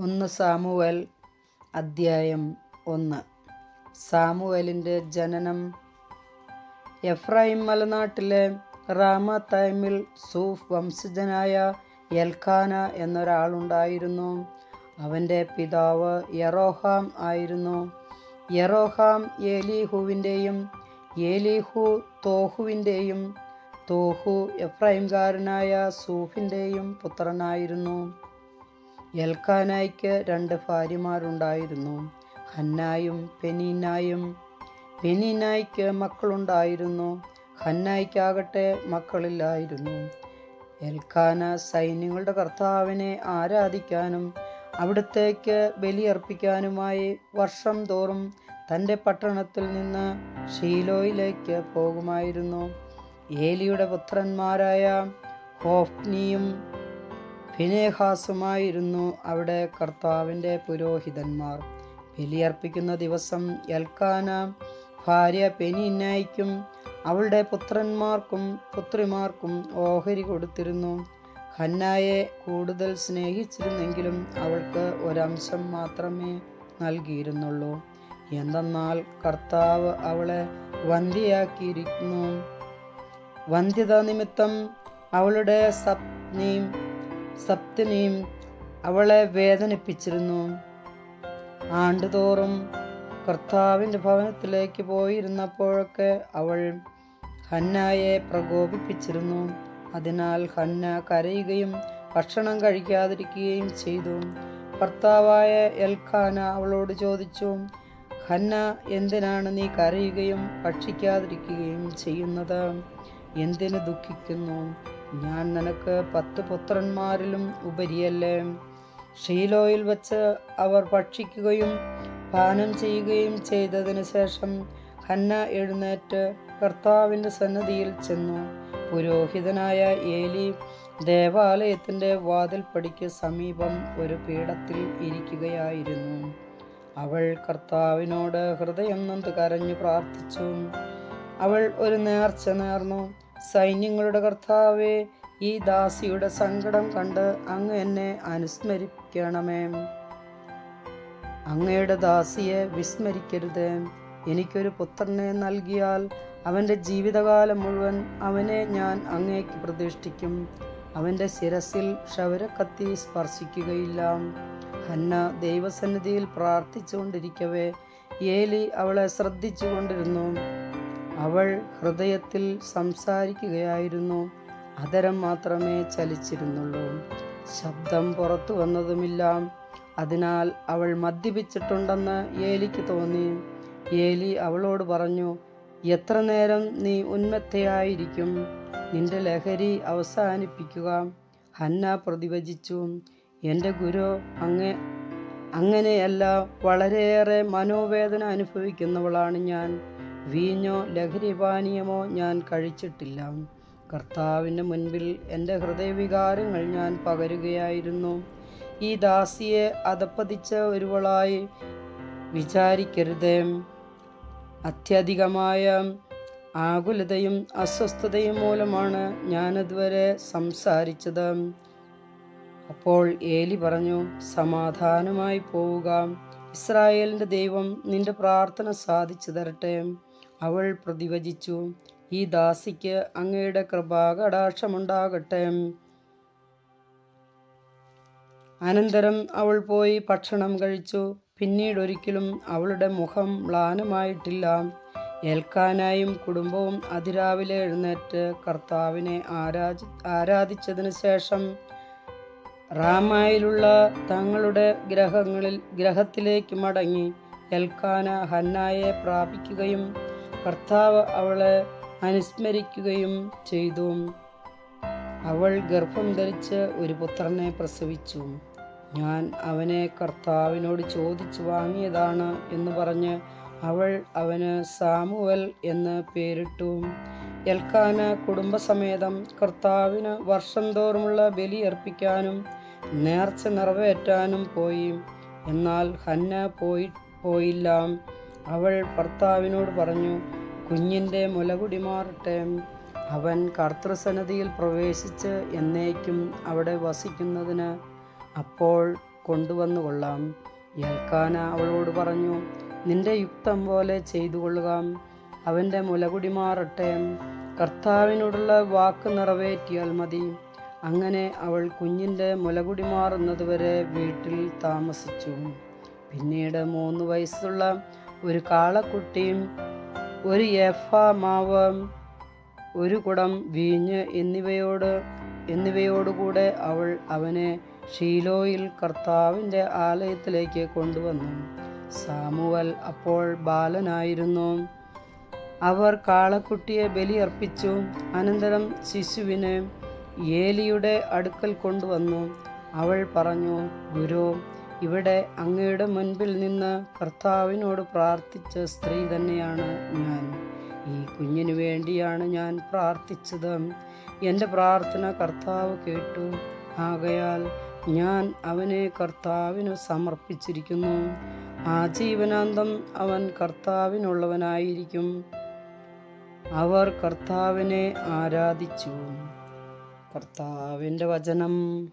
ഒന്ന് സാമുവൽ അദ്ധ്യായം ഒന്ന്. സാമുവലിന്റെ ജനനം. എഫ്രൈം മലനാട്ടിലെ റാമത്തൈമിൽ സൂഫ് വംശജനായ എൽഖാന എന്നൊരാളുണ്ടായിരുന്നു. അവന്റെ പിതാവ് യറോഹാം ആയിരുന്നു. യറോഹാം ഏലീഹുവിന്റെയും ഏലീഹു തോഹുവിന്റെയും തോഹു എഫ്രൈംകാരനായ സൂഫിന്റെയും പുത്രനായിരുന്നു. എൽക്കാനായ്ക്ക് രണ്ട് ഭാര്യമാരുണ്ടായിരുന്നു. ഹന്നായും പെനീനായും. പെനീനായ്ക്ക് മക്കളുണ്ടായിരുന്നു. ഹന്നായ്ക്കാകട്ടെ മക്കളില്ലായിരുന്നു. എൽക്കാന സൈന്യങ്ങളുടെ കർത്താവിനെ ആരാധിക്കാനും അവിടത്തേക്ക് ബലിയർപ്പിക്കാനുമായി വർഷം തോറും തന്റെ പട്ടണത്തിൽ നിന്ന് ഷീലോയിലേക്ക് പോകുമായിരുന്നു. ഏലിയുടെ പുത്രന്മാരായ ഹോഫ്നിയും ഫിനേഹാസുമായിരുന്നു അവിടെ കർത്താവിന്റെ പുരോഹിതന്മാർ. ബലിയർപ്പിക്കുന്ന ദിവസം എൽക്കാന ഭാര്യ പെനിന്നായിക്കും അവളുടെ പുത്രന്മാർക്കും പുത്രിമാർക്കും ഓഹരി കൊടുത്തിരുന്നു. ഹന്നായെ കൂടുതൽ സ്നേഹിച്ചിരുന്നെങ്കിലും അവൾക്ക് ഒരംശം മാത്രമേ നൽകിയിരുന്നുള്ളൂ. എന്തെന്നാൽ കർത്താവ് അവളെ വന്ധ്യയാക്കിയിരിക്കുന്നു. വന്ധ്യത നിമിത്തം അവളുടെ സപ്നിയും സപ്തനിയും അവളെ വേദനിപ്പിച്ചിരുന്നു. ആണ്ടുതോറും കർത്താവിന്റെ ഭവനത്തിലേക്ക് പോയിരുന്നപ്പോഴൊക്കെ അവൾ ഹന്നായെ പ്രകോപിപ്പിച്ചിരുന്നു. അതിനാൽ ഹന്ന കരയുകയും ഭക്ഷണം കഴിക്കാതിരിക്കുകയും ചെയ്തു. ഭർത്താവായ എൽഖാന അവളോട് ചോദിച്ചു ഹന്ന എന്തിനാണ് നീ കരയുകയും ഭക്ഷിക്കാതിരിക്കുകയും ചെയ്യുന്നത്? എന്തിനു ദുഃഖിക്കുന്നു? ഞാൻ നിനക്ക് പത്ത് പുത്രന്മാരിലും ഉപരിയല്ലേ. ഷീലോയിൽ വച്ച് അവർ ഭക്ഷിക്കുകയും പാനം ചെയ്യുകയും ചെയ്തതിനു ശേഷം ഹന്ന എഴുന്നേറ്റ് കർത്താവിന്റെ സന്നദ്ധിയിൽ ചെന്നു. പുരോഹിതനായ ഏലി ദേവാലയത്തിന്റെ വാതിൽപ്പടിക്ക് സമീപം ഒരു പീഠത്തിൽ ഇരിക്കുകയായിരുന്നു. അവൾ കർത്താവിനോട് ഹൃദയം നൊന്ത് കരഞ്ഞു പ്രാർത്ഥിച്ചു. അവൾ ഒരു നേർച്ച നേർന്നു. സൈന്യങ്ങളുടെ കർത്താവെ ഈ ദാസിയുടെ സങ്കടം കണ്ട് അങ്ങ് എന്നെ അനുസ്മരിക്കണമേ. അങ്ങയുടെ ദാസിയെ വിസ്മരിക്കരുത്. എനിക്കൊരു പുത്രനെ നൽകിയാൽ അവന്റെ ജീവിതകാലം മുഴുവൻ അവനെ ഞാൻ അങ്ങേക്ക് പ്രതിഷ്ഠിക്കും. അവന്റെ ശിരസിൽ ക്ഷൗരക്കത്തി സ്പർശിക്കുകയില്ല. ഹന്ന ദൈവസന്നിധിയിൽ പ്രാർത്ഥിച്ചുകൊണ്ടിരിക്കവേ ഏലി അവളെ ശ്രദ്ധിച്ചു കൊണ്ടിരുന്നു അവൾ ഹൃദയത്തിൽ സംസാരിക്കുകയായിരുന്നു. അതരം മാത്രമേ ചലിച്ചിരുന്നുള്ളൂ. ശബ്ദം പുറത്തു വന്നതുമില്ല. അതിനാൽ അവൾ മദ്യപിച്ചിട്ടുണ്ടെന്ന് ഏലിക്ക് തോന്നി. ഏലി അവളോട് പറഞ്ഞു എത്ര നേരം നീ ഉന്മത്തയായിരിക്കും? നിന്റെ ലഹരി അവസാനിപ്പിക്കുക. ഹന്ന പ്രതിവചിച്ചു എന്റെ ഗുരു അങ്ങേ അങ്ങനെയല്ല വളരെയേറെ മനോവേദന അനുഭവിക്കുന്നവളാണ് ഞാൻ. വീഞ്ഞോ ലഹരിപാനീയമോ ഞാൻ കഴിച്ചിട്ടില്ല. കർത്താവിന്റെ മുൻപിൽ എന്റെ ഹൃദയവികാരങ്ങൾ ഞാൻ പകരുകയായിരുന്നു. ഈ ദാസിയെ അതപ്പതിച്ച ഒരുവളായി വിചാരിക്കരുത്. അത്യധികമായ ആകുലതയും അസ്വസ്ഥതയും മൂലമാണ് ഞാനതുവരെ സംസാരിച്ചത്. അപ്പോൾ ഏലി പറഞ്ഞു സമാധാനമായി പോവുക. ഇസ്രായേലിന്റെ ദൈവം നിന്റെ പ്രാർത്ഥന സാധിച്ചു തരട്ടെ. അവൾ പ്രതിവചിച്ചു ഈ ദാസിക്ക് അങ്ങയുടെ കൃപാകടാക്ഷമുണ്ടാകട്ടെ അനന്തരം അവൾ പോയി ഭക്ഷണം കഴിച്ചു. പിന്നീടൊരിക്കലും അവളുടെ മുഖം മ്ലാനമായിട്ടില്ല. ഏൽക്കാനായും കുടുംബവും അതിരാവിലെ എഴുന്നേറ്റ് കർത്താവിനെ ആരാധി ആരാധിച്ചതിന് ശേഷം റാമായിലുള്ള തങ്ങളുടെ ഗ്രഹങ്ങളിൽ ഗ്രഹത്തിലേക്ക് മടങ്ങി എൽക്കാന ഹന്നായെ പ്രാപിക്കുകയും കർത്താവ് അവളെ അനുസ്മരിക്കുകയും ചെയ്തു. അവൾ ഗർഭം ധരിച്ച് ഒരു പുത്രനെ പ്രസവിച്ചു. ഞാൻ അവനെ കർത്താവിനോട് ചോദിച്ചു വാങ്ങിയതാണ് എന്ന് പറഞ്ഞ് അവൾ അവന് സാമുവൽ എന്ന് പേരിട്ടു. എൽക്കാന കുടുംബസമേതം കർത്താവിന് വർഷം തോറുമുള്ള ബലി അർപ്പിക്കാനും നേർച്ച നിറവേറ്റാനും പോയി. എന്നാൽ ഹന്ന പോയി പോയില്ല. അവൾ ഭർത്താവിനോട് പറഞ്ഞു കുഞ്ഞിന്റെ മുലകുടി മാറട്ടെ അവൻ കർത്തൃസന്നിധിയിൽ പ്രവേശിച്ച് എന്നേക്കും അവിടെ വസിക്കുന്നതിന് അപ്പോൾ കൊണ്ടുവന്നു കൊള്ളാം. ഏൽക്കാന അവളോട് പറഞ്ഞു നിന്റെ യുക്തം പോലെ ചെയ്തു കൊള്ളുക. അവന്റെ മുലകുടി മാറട്ടെ കർത്താവിനോടുള്ള വാക്ക് നിറവേറ്റിയാൽ മതി. അങ്ങനെ അവൾ കുഞ്ഞിന്റെ മുലകുടി മാറുന്നതുവരെ വീട്ടിൽ താമസിച്ചു. പിന്നീട് മൂന്ന് വയസ്സുള്ള ഒരു കാളക്കുട്ടിയും ഒരു എഫ മാവ് ഒരു കുടം വീഞ്ഞ് എന്നിവയോട് എന്നിവയോടുകൂടെ അവൾ അവനെ ഷീലോയിൽ കർത്താവിന്റെ ആലയത്തിലേക്ക് കൊണ്ടുവന്നു. സാമുവൽ അപ്പോൾ ബാലനായിരുന്നു. അവർ കാളക്കുട്ടിയെ ബലിയർപ്പിച്ചു. അനന്തരം ശിശുവിനെ ഏലിയുടെ അടുക്കൽ കൊണ്ടുവന്നു. അവൾ പറഞ്ഞു ഗുരു ഇവിടെ അങ്ങയുടെ മുൻപിൽ നിന്ന് കർത്താവിനോട് പ്രാർത്ഥിച്ച സ്ത്രീ തന്നെയാണ് ഞാൻ. ഈ കുഞ്ഞിനു വേണ്ടിയാണ് ഞാൻ പ്രാർത്ഥിച്ചത്. എന്റെ പ്രാർത്ഥന കർത്താവ് കേട്ടു. ആകയാൽ ഞാൻ അവനെ കർത്താവിന് സമർപ്പിച്ചിരിക്കുന്നു. ആ ജീവനാന്തം അവൻ കർത്താവിനുള്ളവനായിരിക്കും. അവർ കർത്താവിനെ ആരാധിച്ചു. കർത്താവിന്റെ വചനം.